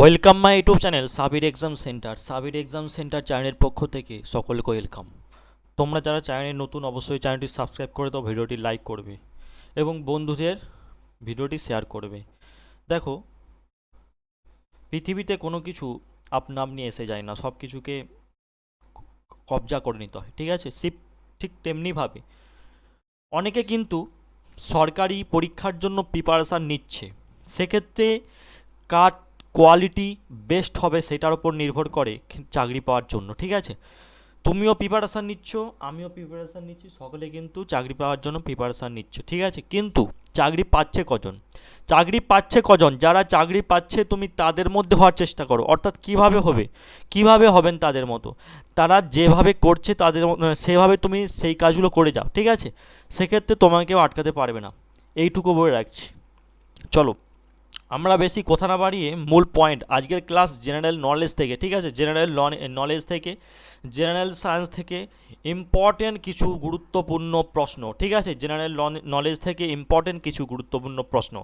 Welcome my YouTube channel Sabir exam centre Sabir exam centre চ্যানেলের পক্ষ থেকে সকলকে ওয়েলকাম তোমরা যারা চ্যানেলে নতুন, অবশ্যই চ্যানেলটি সাবস্ক্রাইব করে দাও, ভিডিওটি লাইক করবে এবং বন্ধুদের ভিডিওটি শেয়ার করবে। দেখো, পৃথিবীতে কোনো কিছু আপনা এসে যায় না সব কিছুকে কবজা করে নিতে হয়, ঠিক আছে? সিপ ঠিক তেমনিভাবে অনেকে কিন্তু সরকারি পরীক্ষার জন্য প্রিপারেশান নিচ্ছে। সেক্ষেত্রে কার কোয়ালিটি বেস্ট হবে সেটার উপর নির্ভর করে চাকরি পাওয়ার জন্য, ঠিক আছে? তুমিও প্রিপারেশান নিচ্ছ, আমিও প্রিপারেশান নিচ্ছি, সকলে কিন্তু চাকরি পাওয়ার জন্য প্রিপারেশান নিচ্ছ, ঠিক আছে? কিন্তু চাকরি পাচ্ছে কজন? চাকরি পাচ্ছে কজন? যারা চাকরি পাচ্ছে তুমি তাদের মধ্যে হওয়ার চেষ্টা করো, অর্থাৎ কীভাবে হবে? কীভাবে হবেন তাদের মতো? তারা যেভাবে করছে তাদের সেভাবে তুমি সেই কাজগুলো করে যাও, ঠিক আছে? সেক্ষেত্রে তোমাকে কেউ আটকাতে পারবে না। এইটুকু বলে রাখছি। চলো। আমরা বেশি কথা না বাড়িয়ে মূল পয়েন্ট আজকের ক্লাস জেনারেল নলেজ থেকে, ঠিক আছে? জেনারেল নলেজ থেকে জেনারেল সায়েন্স থেকে ইম্পর্টেন্ট কিছু গুরুত্বপূর্ণ প্রশ্ন, ঠিক আছে? জেনারেল নলেজ থেকে ইম্পর্টেন্ট কিছু গুরুত্বপূর্ণ প্রশ্ন।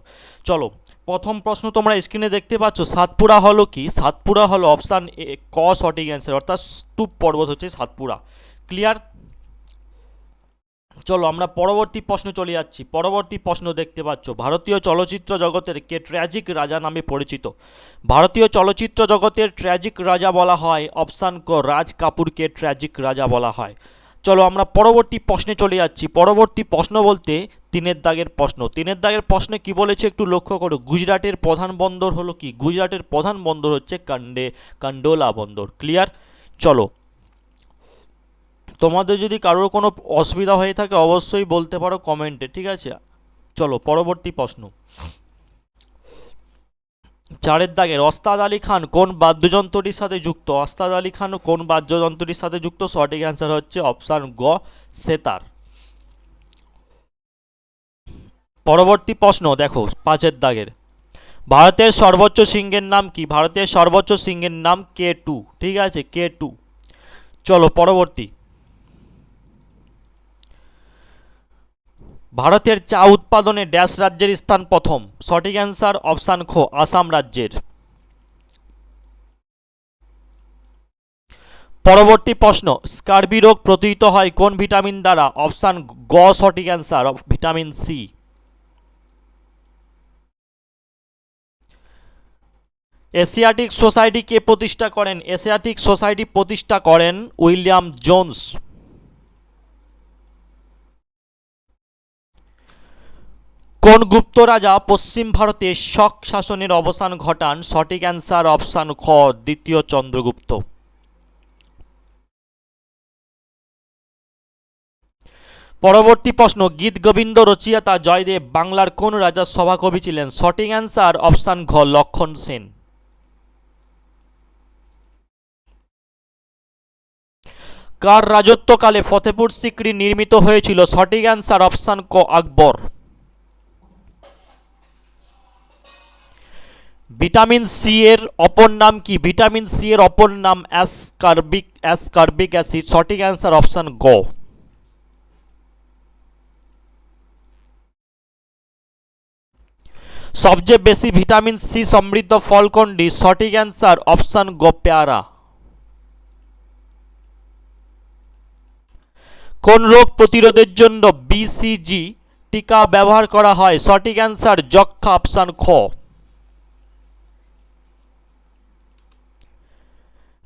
চলো, প্রথম প্রশ্ন তোমরা স্ক্রিনে দেখতে পাচ্ছ, সাতপুরা হলো কি? সাতপুরা হলো অপশান এ ক সঠিক অ্যান্সার অর্থাৎ স্তূপ পর্বত হচ্ছে সাতপুরা। ক্লিয়ার চলো, আমরা পরবর্তী প্রশ্ন চলে যাচ্ছি। পরবর্তী প্রশ্ন দেখতে পাচ্ছ। ভারতীয় চলচ্চিত্র জগতের কে ট্র্যাজিক রাজা নামে পরিচিত। ভারতীয় চলচ্চিত্র জগতের ট্র্যাজিক রাজা বলা হয়, অপশান ক, রাজ কাপুরকে ট্র্যাজিক রাজা বলা হয়। চলো, আমরা পরবর্তী প্রশ্নে চলে যাচ্ছি। পরবর্তী প্রশ্ন বলতে তিনের দাগের প্রশ্ন। তিনের দাগের প্রশ্নে কি বলেছে একটু লক্ষ্য করো। গুজরাটের প্রধান বন্দর হলো কি? গুজরাটের প্রধান বন্দর হচ্ছে কান্ডে কান্ডোলা বন্দর। ক্লিয়ার চলো তোমাদের যদি কারোর কোনো অসুবিধা হয়ে থাকে, অবশ্যই বলতে পারো কমেন্টে, ঠিক আছে? চলো, পরবর্তী প্রশ্ন। চারের দাগের অস্তাদ আলী খান কোন বাদ্যযন্ত্রটির সাথে যুক্ত? অস্তাদ আলী খান কোন বাদ্যযন্ত্রটির সাথে যুক্ত? সঠিক অ্যান্সার হচ্ছে অপশান গ, সেতার। পরবর্তী প্রশ্ন, দেখো, পাঁচের দাগের। ভারতের সর্বোচ্চ সিংহের নাম কি? ভারতের সর্বোচ্চ সিংহের নাম কে টু, ঠিক আছে? K two. চলো, পরবর্তী। ভারতের চা উৎপাদনে ড্যাশ রাজ্যের স্থান প্রথম। সঠিক অ্যান্সার অপশান খো, আসাম রাজ্যের। পরবর্তী প্রশ্ন, স্কার্বি রোগ প্রতিহিত হয় কোন ভিটামিন দ্বারা? অপশান গ, সঠিক answer, vitamin C. Asiatic society কে প্রতিষ্ঠা করেন? এশিয়াটিক সোসাইটি প্রতিষ্ঠা করেন উইলিয়াম জোন্স। কোন গুপ্ত রাজা পশ্চিম ভারতে শক শাসনের অবসান ঘটান? সঠিক অ্যান্সার অপশান খ, দ্বিতীয় চন্দ্রগুপ্ত। পরবর্তী প্রশ্ন, গীত গোবিন্দ রচিয়াতা জয়দেব বাংলার কোন রাজার সভাকবি ছিলেন? সঠিক অ্যান্সার অপশান ঘ, লক্ষণ সেন। কার রাজত্বকালে ফতেপুর সিক্রি নির্মিত হয়েছিল? সঠিক অ্যান্সার অপশান ক, আকবর। ভিটামিন সি এর অপর নাম কি? ভিটামিন সি এর অপর নাম অ্যাসকার্বিক অ্যাসকার্বিক অ্যাসিড সঠিক অ্যান্সার অপশান গ। সবচেয়ে বেশি ভিটামিন সি সমৃদ্ধ ফল কোনটি? সঠিক অ্যান্সার অপশান গ, পেয়ারা। কোন রোগ প্রতিরোধের জন্য বিসিজি টিকা ব্যবহার করা হয়? সঠিক অ্যান্সার যক্ষা অপশান খ।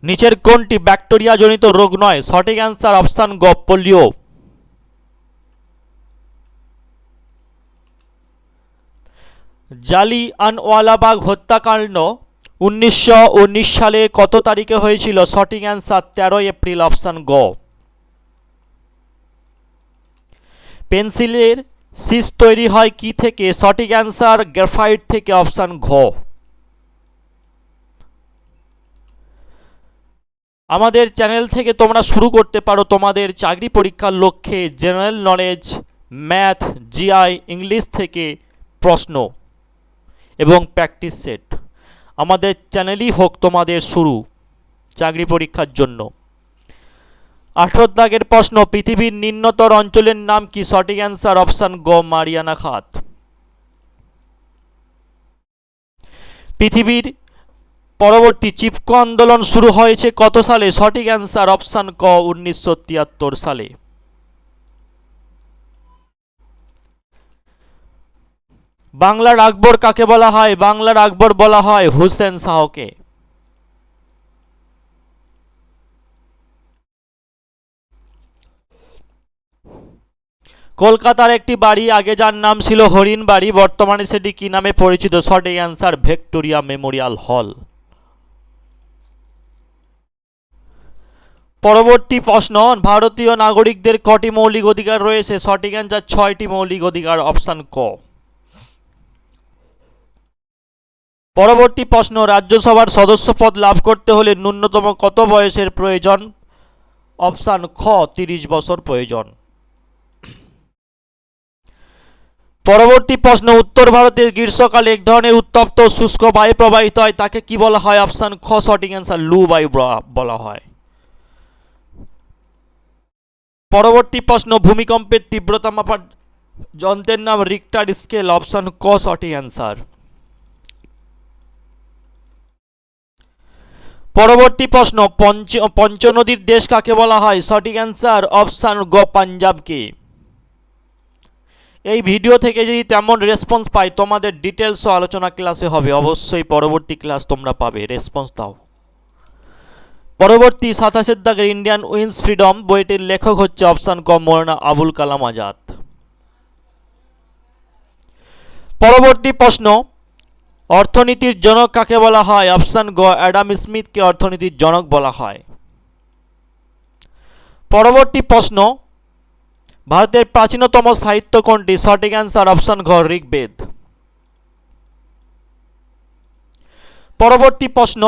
নিচের কোনটি ব্যাকটেরিয়া জনিত রোগ নয়? সঠিক অ্যান্সার অপশান গ, পোলিও। জালি আনওয়ালাবাগ হত্যাকাণ্ড উনিশশো উনিশ সালে কত তারিখে হয়েছিল? সঠিক অ্যান্সার তেরোই এপ্রিল, অপশান গ। পেন্সিলের শীষ তৈরি হয় কি থেকে? সঠিক অ্যান্সার গ্রাফাইট থেকে, অপশান ঘ। আমাদের চ্যানেল থেকে তোমরা শুরু করতে পারো তোমাদের চাকরি পরীক্ষার লক্ষ্যে general knowledge math GI English থেকে প্রশ্ন এবং প্র্যাকটিস সেট আমাদের চ্যানেলই হোক তোমাদের শুরু চাকরি পরীক্ষার জন্য। আঠেরো দাগের প্রশ্ন, পৃথিবীর নিম্নতর অঞ্চলের নাম কি? সঠিক অ্যান্সার অপশান গ, মারিয়ানা খাত। পৃথিবীর পরবর্তী চিপকো আন্দোলন শুরু হয়েছে কত সালে? সঠিক অ্যান্সার অপশান ক, উনিশশো তিয়াত্তর সালে। বাংলার আকবর কাকে বলা হয়? বাংলার আকবর বলা হয় হুসেন শাহকে। কলকাতার একটি বাড়ি, আগে যার নাম ছিল হরিণ বাড়ি বর্তমানে সেটি কি নামে পরিচিত? সঠিক অ্যান্সার ভিক্টোরিয়া মেমোরিয়াল হল। পরবর্তী প্রশ্ন, ভারতীয় নাগরিকদের কটি মৌলিক অধিকার রয়েছে? সঠিক অ্যান্সার ছয়টি মৌলিক অধিকার অপশান ক। পরবর্তী প্রশ্ন, রাজ্যসভার সদস্য পদ লাভ করতে হলে ন্যূনতম কত বয়সের প্রয়োজন? অপশান খ, তিরিশ বছর প্রয়োজন। পরবর্তী প্রশ্ন, উত্তর ভারতের গ্রীষ্মকালে এক ধরনের উত্তপ্ত, শুষ্ক বায়ু প্রবাহিত হয়, তাকে কি বলা হয়? অপশান খ, সঠিক অ্যান্সার লু বায়ু বলা হয়। পরবর্তী প্রশ্ন, ভূমিকম্পের তীব্রতা মাপার যন্ত্রের নাম রিক্টার স্কেল, অপশন ক, সঠিক অ্যান্সার পরবর্তী প্রশ্ন, পঞ্চ, পঞ্চনদীর দেশ কাকে বলা হয়? সঠিক অ্যান্সার অপশান গ, পাঞ্জাবকে। এই ভিডিও থেকে যদি তেমন রেসপন্স পাই, তোমাদের ডিটেলস ও আলোচনা ক্লাসে হবে। অবশ্যই পরবর্তী ক্লাস তোমরা পাবে। রেসপন্স দাও। পরবর্তী সাতাশের দাগের ইন্ডিয়ান উইন্স ফ্রিডম বইটির লেখক হচ্ছে অপশান ক মৌলানা আবুল কালাম আজাদ। পরবর্তী প্রশ্ন, অর্থনীতির জনক কাকে বলা হয়? অপশান গ, অ্যাডাম স্মিথকে অর্থনীতির জনক বলা হয়। পরবর্তী প্রশ্ন, ভারতের প্রাচীনতম সাহিত্য কোনটি? সঠিক অ্যান্সার অপশান ঘ, ঋগ্বেদ। পরবর্তী প্রশ্ন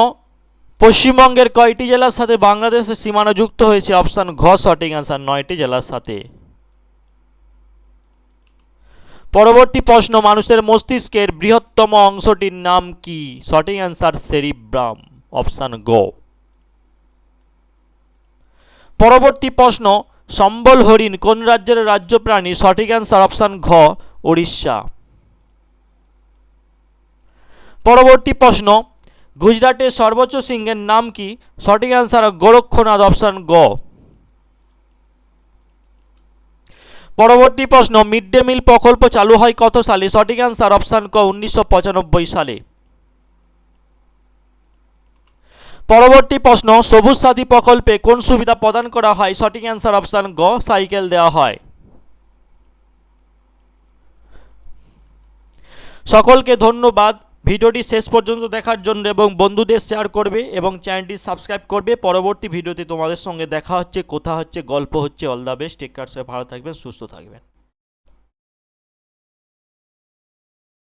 পশ্চিমবঙ্গের কয়টি জেলার সাথে বাংলাদেশের সীমানা যুক্ত হয়েছে? অপশান ঘ, সঠিক অ্যান্সার নয়টি জেলার সাথে। পরবর্তী প্রশ্ন, মানুষের মস্তিষ্কের বৃহত্তম অংশটির নাম কি? সঠিক অ্যান্সার সেরিব্রাম। অপশান গ। পরবর্তী প্রশ্ন, সম্বল হরিণ কোন রাজ্যের রাজ্য প্রাণী সঠিক অ্যান্সার অপশান ঘ উড়িষ্যা পরবর্তী প্রশ্ন গুজরাটের সর্বোচ্চ সিংহের নাম কি? সঠিক অ্যান্সার গোরক্ষনাথ অপশান গ। পরবর্তী প্রশ্ন মিড ডে মিল প্রকল্প চালু হয় কত সালে? সঠিক অ্যান্সার অপশান ক, উনিশশো পঁচানব্বই সালে। পরবর্তী প্রশ্ন, সবুজ সাথী প্রকল্পে কোন সুবিধা প্রদান করা হয়? সঠিক অ্যান্সার অপশান গ সাইকেল দেওয়া হয়। সকলকে ধন্যবাদ। ভিডিওটি শেষ পর্যন্ত দেখার জন্য এবং বন্ধুদের শেয়ার করবে এবং চ্যানেলটি সাবস্ক্রাইব করবে। পরবর্তী ভিডিওতে তোমাদের সঙ্গে দেখা হচ্ছে, কোথা হচ্ছে, গল্প হচ্ছে। অল দ্য বেস্ট টেক ভালো থাকবেন, সুস্থ থাকবেন।